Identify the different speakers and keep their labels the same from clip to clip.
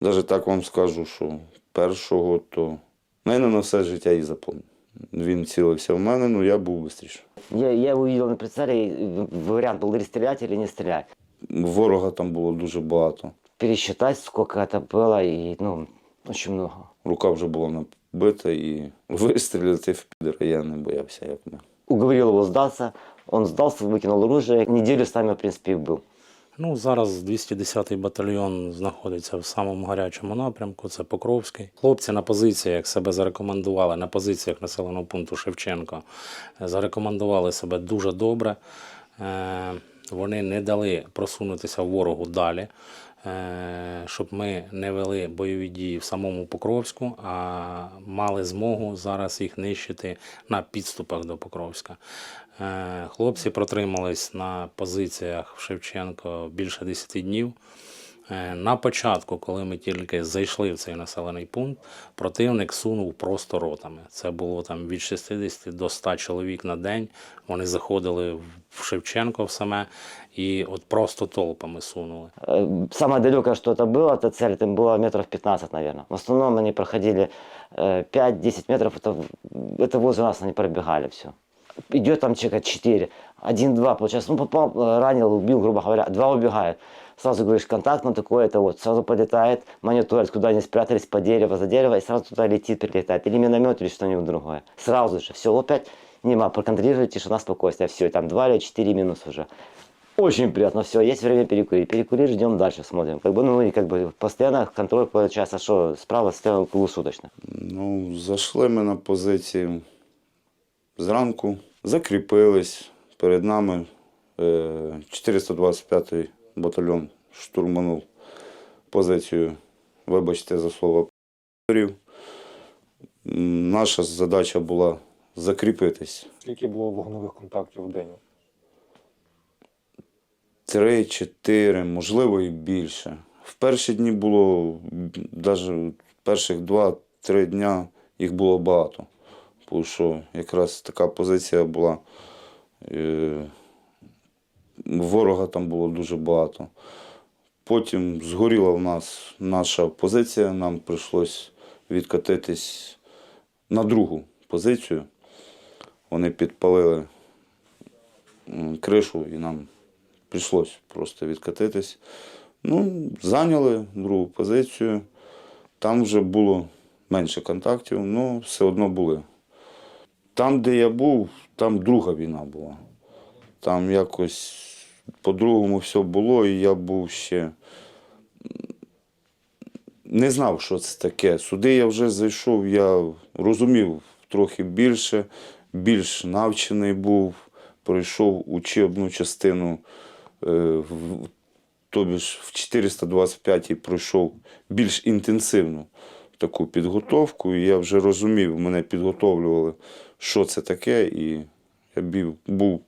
Speaker 1: Навіть так вам скажу, що першого то мене на все життя і запомнив. Він цілився в мене, ну я був швидше.
Speaker 2: Я, я его увидел на прицеле, и вариант был или стрелять, или не стрелять.
Speaker 1: Ворога там було дуже багато.
Speaker 2: Пересчитать, сколько это было, и, ну, очень много.
Speaker 1: Рука вже була набита і вистрілити в підера я не боявся, як ми.
Speaker 2: Уговорил его сдаться, он сдался, выкинул оружие, неделю с нами, в принципе, и был.
Speaker 3: Ну, зараз 210-й батальйон знаходиться в самому гарячому напрямку, це Покровський. Хлопці на позиціях себе зарекомендували, на позиціях населеного пункту Шевченко, е, зарекомендували себе дуже добре. Е, Вони не дали просунутися ворогу далі, щоб ми не вели бойові дії в самому Покровську, а мали змогу зараз їх нищити на підступах до Покровська. Е, Хлопці протримались на позиціях в Шевченко більше 10 днів. Е, На початку, коли ми тільки зайшли в цей населений пункт, противник сунув просто ротами. Це було там від 60 до 100 чоловік на день. Вони заходили в Шевченко в саме і от просто толпами сунули.
Speaker 2: Э, Самое далекое, что это было, это цель, это было метров 15, наверное. В основном они проходили э, 5-10 метров, это, в- это возле нас они пробегали все. Идет там человека 4, один-два, получается, ну попал, э, ранил, убил, грубо говоря, два убегают. Сразу говоришь, контакт, ну такое-то вот, сразу подлетает, мониторит, куда они спрятались, по дерево, за дерево, и сразу туда летит, прилетает. Или миномет, или что-нибудь другое. Сразу же, все, опять, нема, проконтролировали, тишина, спокойствие, все, и там два или четыре минус уже. Очень приятно, все, есть время перекурить. Перекурить, ждем дальше, смотрим. Как бы, ну, и как бы постоянно контроль получается, что справа, слева, круглосуточно.
Speaker 1: Ну, зайшли ми на позиції зранку, закріпились. Перед нами е, 425-й батальйон штурманув позицію, вибачте за слово, «п***рів». Наша задача була закріпитись.
Speaker 4: Скільки було вогневих контактів в день?
Speaker 1: Три, чотири, можливо, і більше. В перші дні було, навіть перших два-три дня їх було багато. Тому що якраз така позиція була. Ворога там було дуже багато. Потім згоріла в нас наша позиція, нам прийшлось відкатитись на другу позицію. Вони підпалили кришу і нам прийшлось просто відкатитись. Ну, зайняли другу позицію. Там вже було менше контактів, але все одно були. Там, де я був, там друга війна була. Там якось по-другому все було, і я був ще не знав, що це таке. Сюди я вже зайшов, я розумів трохи більше, більш навчений був, пройшов учебну частину е, тобі ж в 425-й пройшов більш інтенсивну таку підготовку, і я вже розумів, мене підготовлювали, що це таке, і я був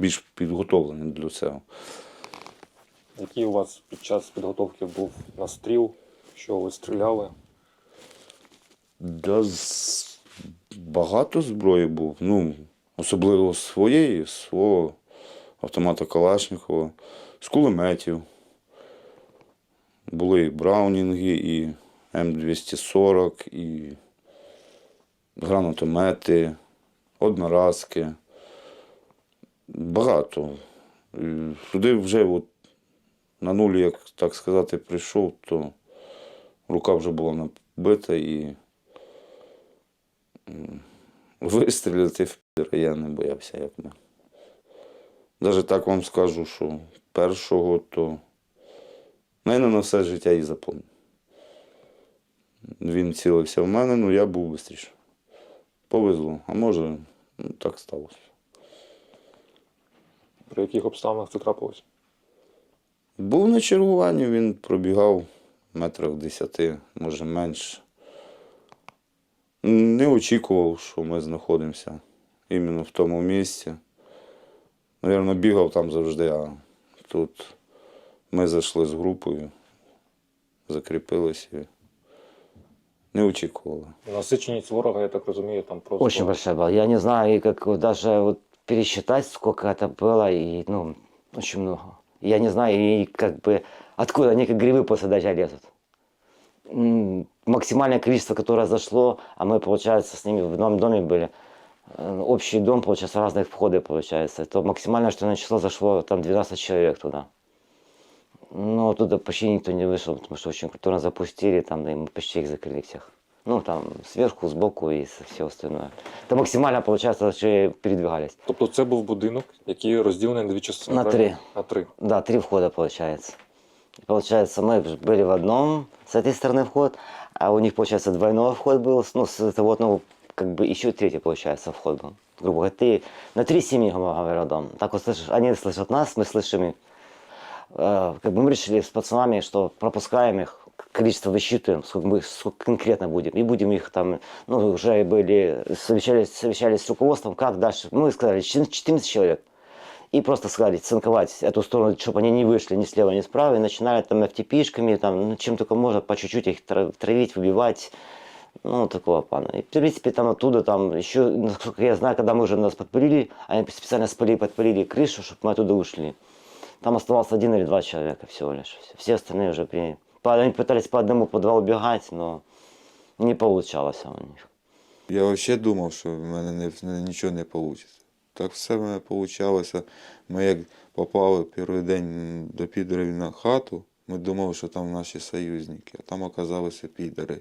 Speaker 1: більш підготовлений до цього.
Speaker 4: Який у вас під час підготовки був настріл? Що ви стріляли?
Speaker 1: Да, з- багато зброї був. Ну, особливо своєї, свого автомата Калашникова, з кулеметів. Були і Браунінги, і М240, і гранатомети, одноразки. Багато. Сюди вже от на нулі, як так сказати, прийшов, то рука вже була набита і вистрілити в підера я не боявся, як ми. Навіть так вам скажу, що першого то мене на все життя і запомнив. Він цілився в мене, ну я був швидше. Повезло, а може, ну, так сталося.
Speaker 4: При яких обставинах це трапилось?
Speaker 1: Був на чергуванні, він пробігав метрах десяти, може менше. Не очікував, що ми знаходимося іменно в тому місці. Навірно, бігав там завжди, а тут ми зайшли з групою, закріпилися. і Не очікували.
Speaker 4: Насиченість ворога, я так розумію, там просто
Speaker 2: Очень большая была. Я не знаю, и как вот даже вот пересчитать, сколько это было, и, ну, очень много. Я не знаю, и как бы, откуда они как грибы после дождя лезут. максимальное количество, которое зашло, а мы, получается, с ними в одном доме были, э, общий дом, получается, разных входы, получается. То максимальное, что на число зашло, там 12 человек туда. Но оттуда почти никто не вышел, потому что очень культурно запустили, там, да, и мы почти их закрыли всех. Ну, там, сверху, сбоку и все остальное. Это максимально, получается, что передвигались.
Speaker 4: Тобто це був будинок, який розділений на дві частини.
Speaker 2: На
Speaker 4: правильно?
Speaker 2: три.
Speaker 4: На три.
Speaker 2: Да, три входа получается. И Получается, мы ж были в одном, с этой стороны вход, а у них, получается, двойной вход был, ну, с этого одного, как бы, еще третий, получается, вход был. Грубо говоря, ты на три семьи, грубо говоря, дом. Так вот, слышишь, они слышат нас, мы слышим их. Э, Как бы мы решили с пацанами, что пропускаем их, количество высчитываем, сколько мы сколько конкретно будем. И будем их там, ну, уже были, совещались, совещались с руководством, как дальше. Мы сказали, 14 человек и просто сказали цинковать эту сторону, чтобы они не вышли ни слева, ни справа, и начинали там FTP-шками, там, ну, чем только можно, по чуть-чуть их тра- травить, выбивать, ну, такого плана. И, в принципе, там оттуда, там, еще, насколько я знаю, когда мы уже нас подпалили, они специально спалили, подпалили крышу, чтобы мы оттуда ушли. Там оставался один или два человека всего лишь. Все остальные уже при... Они пытались по одному, по два убегать, но не получалось у них.
Speaker 5: Я взагалі думав, що в мене не, нічого не вийде. Так все в мене вийшло. Ми як попали перший день до підерів на хату, ми думали, що там наші союзники, а там оказалися підери.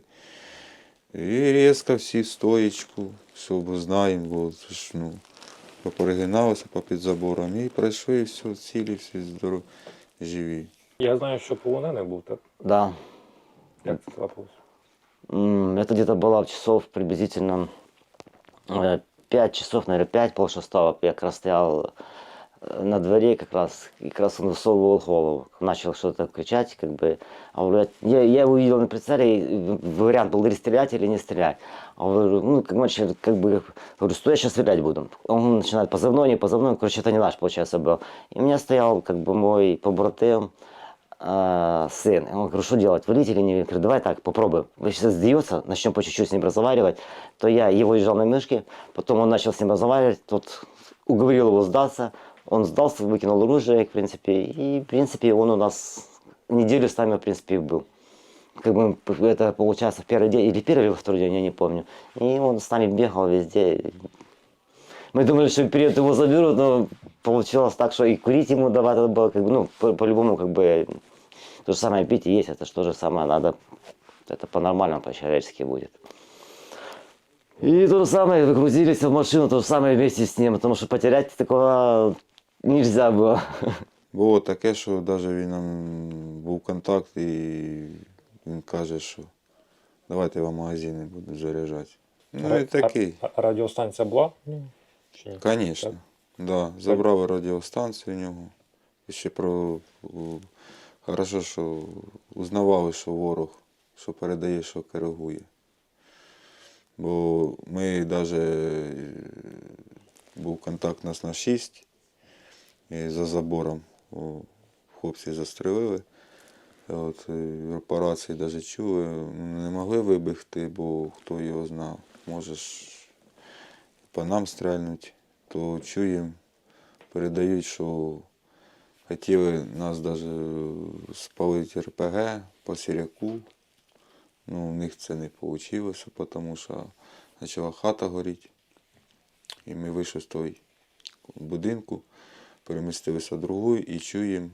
Speaker 5: І різко всі в стоїчку, все, знаємо, бо ну, поперегиналися по під забором і пройшли і все, цілі, всі здорові, живі.
Speaker 4: Я знаю, що полонений був, так?
Speaker 2: Да,
Speaker 4: Як це трапилось?
Speaker 2: М, Это где-то было часов приблизительно 5 часов, наверное, 5, пол шестого. Я как раз стоял э, на дворе, как раз, и как раз он высовывал голову. Начал что-то кричать, как бы. А говорю, я, я его увидел на прицеле, и вариант был или стрелять, или не стрелять. А говорю, ну, как, начали, как бы, говорю, что я сейчас стрелять буду. Он начинает позывной, не позывной, короче, это не наш, получается, был. И у меня стоял, как бы, мой побратим, а, сын. Я говорю, что делать, валить или не? Я говорю, давай так, попробуем. Если сейчас сдается, начнем по чуть-чуть с ним разговаривать, то я его езжал на мышке, потом он начал с ним разговаривать, тот уговорил его сдаться, он сдался, выкинул оружие, в принципе, и, в принципе, он у нас неделю с нами, в принципе, был. Как бы это получается в первый день, или первый, или второй день, я не помню. И он с нами бегал везде Мы думали, что вперед его заберут, но получилось так, что и курить ему давать это было, как бы, ну, по- по-любому, как бы, то же самое пить и есть, это же то же самое, надо, это по-нормальному, по-человечески будет. И то же самое, выгрузились в машину, то же самое вместе с ним, потому что потерять такого нельзя было.
Speaker 5: Було таке, що навіть він нам був контакт і він каже, що давайте я вам магазини буду заряджати. Ну і такий,
Speaker 4: А, а радіостанція була? Чи ні?
Speaker 5: звісно. Да, забрав радіостанцію у нього. І ще про. Хорошо, що узнавали, що ворог, що передає, що коригує. Бо ми навіть був контакт нас на 6 і за забором хлопці застрелили. От, в операції навіть чули, не могли вибігти, бо хто його знав. Може ж по нам стрельнуть, то чуємо, передають, що хотіли нас навіть спалити РПГ по Сіряку. Ну, у них це не вийшло, тому що почала хата горіти. І ми вийшли з того будинку, перемістилися в другу і чуємо,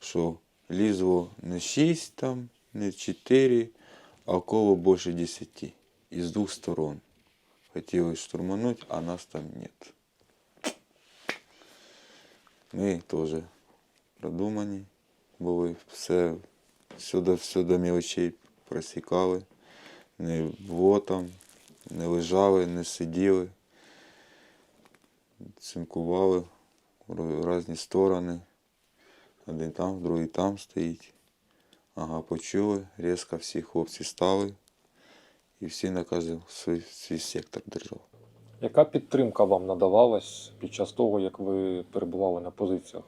Speaker 5: що лізло не 6 там, не 4, а коло більше 10. І з двох сторон. Хотіли штурмануть, а нас там нет. Ми теж продумані були, все, до, все до мілочей просікали. Не було там, не лежали, не сиділи, цинкували в різні сторони. Один там, другий там стоїть. Ага, почули, різко всі хлопці стали і всі на кожен свій, свій сектор держав.
Speaker 4: Яка підтримка вам надавалась під час того, як ви перебували на позиціях?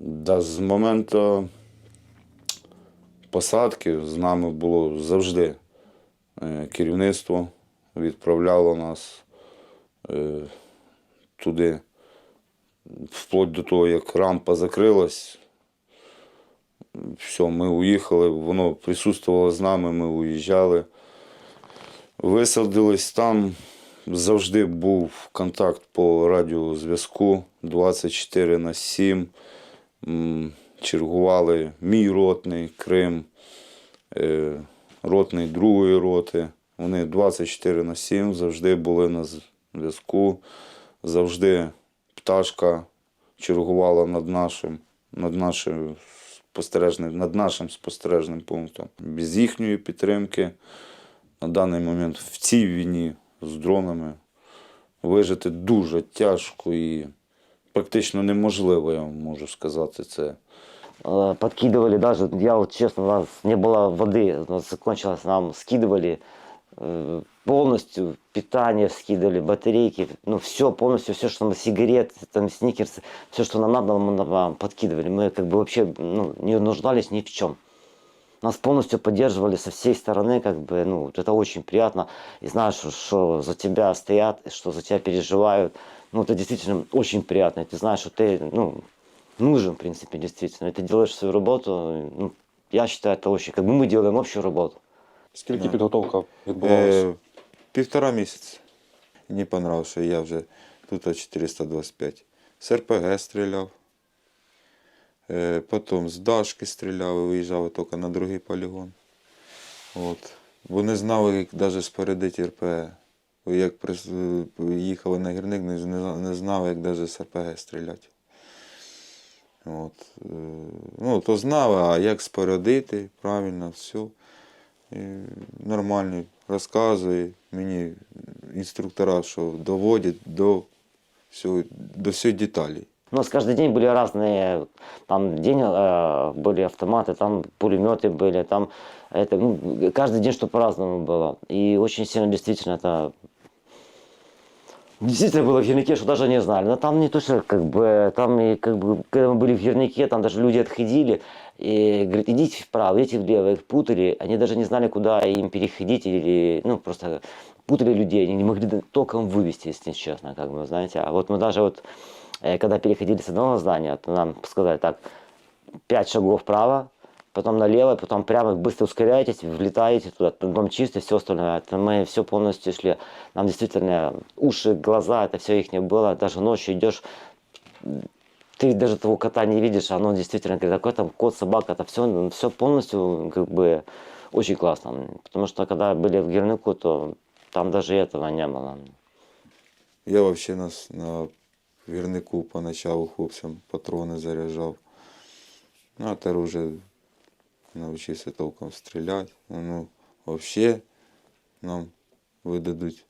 Speaker 1: Да, з моменту посадки з нами було завжди е, керівництво відправляло нас е, туди, вплоть до того, як рампа закрилась. Все, ми уїхали, воно присутствувало з нами, ми уїжджали. Висадились там. Завжди був контакт по радіозв'язку 24 на 7. Чергували мій ротний, Крим, е, ротний другої роти. Вони 24 на 7 завжди були на зв'язку. Завжди пташка чергувала над нашим, над нашим спостережним, над нашим спостережним пунктом. Без їхньої підтримки на даний момент в цій війні з дронами вижити дуже тяжко і практично неможливо, я вам можу сказати це.
Speaker 2: Э, подкидывали даже, я вот честно, у нас не было воды, у нас закончилось, нам скидывали э, полностью питание скидывали, батарейки, ну все полностью, все, что нам сигарет, там сникерсы, все, что нам надо, мы нам подкидывали. Мы как бы вообще ну, не нуждались ни в чем. Нас полностью поддерживали со всей стороны, как бы, ну, вот это очень приятно. И знаешь, что, что за тебя стоят, что за тебя переживают. Ну, это действительно очень приятно. И ты знаешь, что ты, ну, нужен, в принципе, действительно. И ты делаешь свою работу, ну, я считаю, это очень, как бы мы делаем общую работу.
Speaker 4: Скільки
Speaker 5: Да.
Speaker 4: підготовка відбувалася?
Speaker 5: Півтора місяця. Мені понравилось, що я вже тут 425. З РПГ стріляв. Е, потім з Дашки стріляв і виїжджав тільки на другий полігон. От. Бо не знали, як навіть спорядити РПГ. Як їхали на гірник, не, знав, як навіть з РПГ стріляти. От. Е, ну, то знали, а як спорядити, правильно, все. І нормально розказує мені інструктора, що доводять до всього, до всіх деталей.
Speaker 2: У нас каждый день были разные, там день э, были автоматы, там пулеметы были, там это, ну, каждый день что по-разному было. И очень сильно действительно это Действительно было в Гернике, что даже не знали. Но там не то, что как бы, там и как бы, когда мы были в Гернике, там даже люди отходили и говорят, идите вправо, идите влево, их путали, они даже не знали, куда им переходить или, ну, просто путали людей, они не могли толком вывести, если честно, как бы, знаете. А вот мы даже вот, э, когда переходили с одного здания, то нам сказали, так, пять шагов вправо, потом налево, потом прямо быстро ускоряетесь, влетаете туда, дом чистый, все остальное. Это мы все полностью шли. Нам действительно уши, глаза, это все их не было. Даже ночью идешь, ты даже того кота не видишь, оно действительно говорит, какой там кот, собака, это все, все полностью как бы очень классно. Потому что когда были в Гернику, то там даже этого не было.
Speaker 5: Я взагалі на, с- на вірнику поначалу хлопцям патрони заряджав. Ну, а тепер вже навчився толком стріляти. Ну, взагалі нам видадуть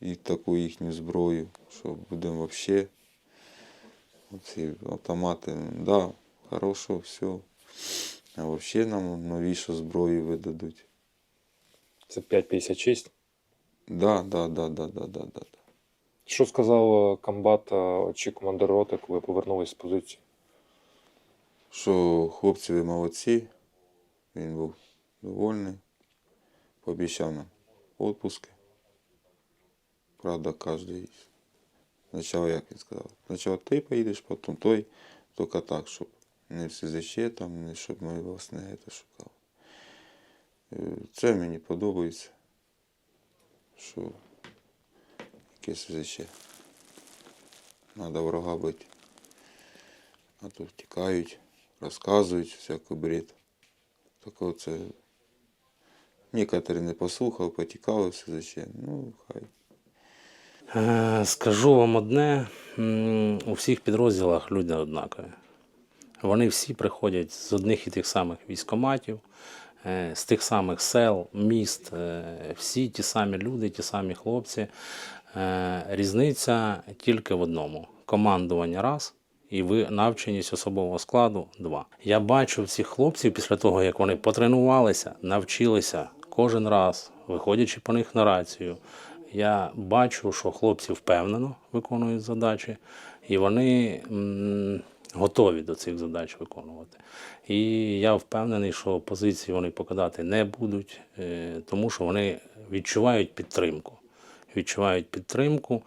Speaker 5: і таку їхню зброю, що будемо взагалі. Ці автомати, да, хорошо, все. А взагалі нам новішу зброю видадуть.
Speaker 4: Це 5,56.
Speaker 5: Да, да, да, да, да, да, да.
Speaker 4: Що сказав е, комбат е, чи командир роти, коли повернулись з позиції?
Speaker 5: що хлопці ви молодці, він був довольний, пообіцяв нам відпуски. Правда, кожен. Спочатку, як він сказав, спочатку ти поїдеш, потім той, тільки так, щоб не в СЗЧ, там, не щоб ми вас не шукали. Е, Це мені подобається, що яке СЗЧ. Треба ворога бити. А то втікають, розказують всякий бред. Так це. Некоторі не послухав, потікали все зачем. Ну, хай.
Speaker 3: Е, Скажу вам одне: у всіх підрозділах люди однакові. Вони всі приходять з одних і тих самих військоматів, е, з тих самих сел, міст, е, всі ті самі люди, ті самі хлопці. Різниця тільки в одному: командування раз. І ви навченість особового складу два. Я бачу цих хлопців після того, як вони потренувалися, навчилися кожен раз, виходячи по них на рацію. Я бачу, що хлопці впевнено виконують задачі, і вони готові до цих задач виконувати. І я впевнений, що позиції вони покидати не будуть, е, тому що вони відчувають підтримку. Відчувають підтримку.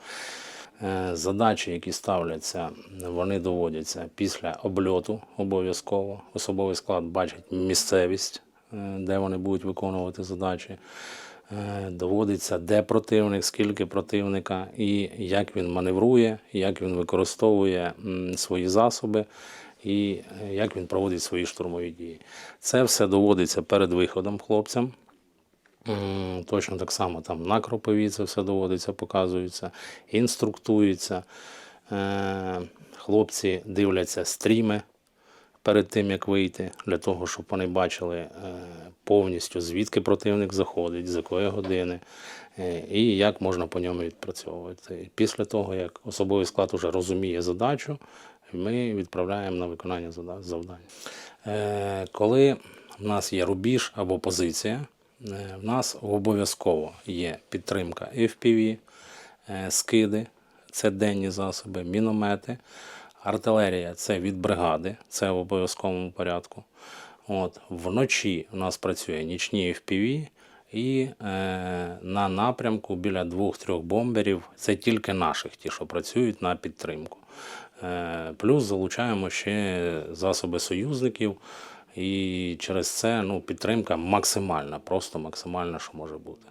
Speaker 3: Е, Задачі, які ставляться, вони доводяться після обльоту обов'язково. Особовий склад бачить місцевість, е, де вони будуть виконувати задачі. Е, Доводиться, де противник, скільки противника, і як він маневрує, як він використовує свої засоби, і е, як він проводить свої штурмові дії. Це все доводиться перед виходом хлопцям. Точно так само там на кропові це все доводиться, показується, інструктується. Е, Хлопці дивляться стріми перед тим, як вийти, для того, щоб вони бачили е, повністю, звідки противник заходить, з якої години, е, і як можна по ньому відпрацьовувати. Після того, як особовий склад уже розуміє задачу, ми відправляємо на виконання завдань. Е, Коли в нас є рубіж або позиція, в нас обов'язково є підтримка FPV, скиди, це денні засоби, міномети, артилерія це від бригади, це в обов'язковому порядку. От, вночі у нас працює нічні FPV, і е, на напрямку біля двох-трьох бомберів це тільки наших, ті, що працюють на підтримку. Е, плюс залучаємо ще засоби союзників, і через це ну, підтримка максимальна, просто максимальна, що може бути.